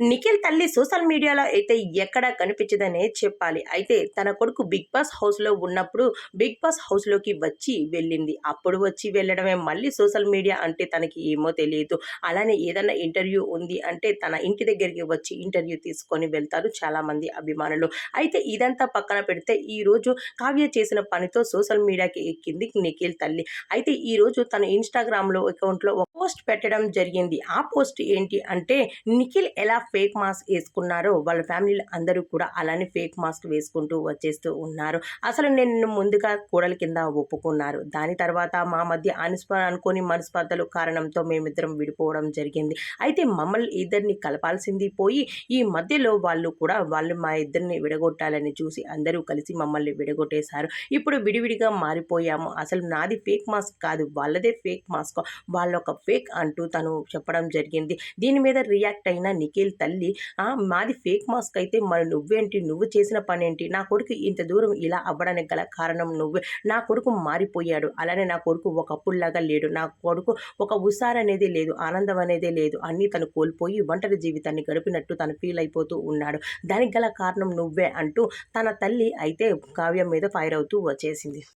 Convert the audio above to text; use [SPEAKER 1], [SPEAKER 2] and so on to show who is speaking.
[SPEAKER 1] నిఖిల్ తల్లి సోషల్ మీడియాలో అయితే ఎక్కడ కనిపించదనే చెప్పాలి. అయితే తన కొడుకు బిగ్ బాస్ హౌస్లో ఉన్నప్పుడు బిగ్ బాస్ హౌస్లోకి వచ్చి వెళ్ళింది. అప్పుడు వచ్చి వెళ్ళడమే మళ్ళీ సోషల్ మీడియా అంటే తనకి ఏమో తెలియదు. అలానే ఏదైనా ఇంటర్వ్యూ ఉంది అంటే తన ఇంటి దగ్గరికి వచ్చి ఇంటర్వ్యూ తీసుకొని వెళ్తారు చాలామంది అభిమానులు. అయితే ఇదంతా పక్కన పెడితే ఈరోజు కావ్య చేసిన పనితో సోషల్ మీడియాకి ఎక్కింది నిఖిల్ తల్లి. అయితే ఈరోజు తన ఇన్స్టాగ్రామ్లో అకౌంట్లో ఒక పోస్ట్ పెట్టడం జరిగింది. ఆ పోస్ట్ ఏంటి అంటే నిఖిల్ ఎలా ఫేక్ మాస్క్ వేసుకున్నారో వాళ్ళ ఫ్యామిలీలు అందరూ కూడా అలానే ఫేక్ మాస్క్ వేసుకుంటూ వచ్చేస్తూ ఉన్నారు. అసలు నేను ముందుగా కూడలి కింద ఒప్పుకున్నారు. దాని తర్వాత మా మధ్య అనుస్ప అనుకోని మనస్పర్ధలు కారణంతో మేమిద్దరం విడిపోవడం జరిగింది. అయితే మమ్మల్ని ఇద్దరిని కలపాల్సింది పోయి ఈ మధ్యలో వాళ్ళు కూడా వాళ్ళు మా ఇద్దరిని విడగొట్టాలని చూసి అందరూ కలిసి మమ్మల్ని విడగొట్టేశారు. ఇప్పుడు విడివిడిగా మారిపోయాము. అసలు నాది ఫేక్ మాస్క్ కాదు వాళ్ళదే ఫేక్ మాస్క్. వాళ్ళొక ఫేక్ అంటూ తను చెప్పడం జరిగింది. దీని మీద రియాక్ట్ అయిన నిఖిల్ తల్లి మాది ఫేక్ మాస్క్ అయితే మరి నువ్వేంటి? నువ్వు చేసిన పని ఏంటి నా కొడుకు ఇంత దూరం ఇలా అవ్వడానికి గల కారణం నువ్వే. నా కొడుకు మారిపోయాడు. అలానే నా కొడుకు ఒకప్పుడులాగా లేడు. నా కొడుకు ఒక ఉసార్ అనేది లేదు ఆనందం అనేది లేదు. అన్నీ తను కోల్పోయి ఒంటరి జీవితాన్ని గడిపినట్టు తను ఫీల్ అయిపోతూ ఉన్నాడు. దానికి గల కారణం నువ్వే అంటూ తన తల్లి అయితే కావ్యం మీద ఫైర్ అవుతూ వచ్చేసింది.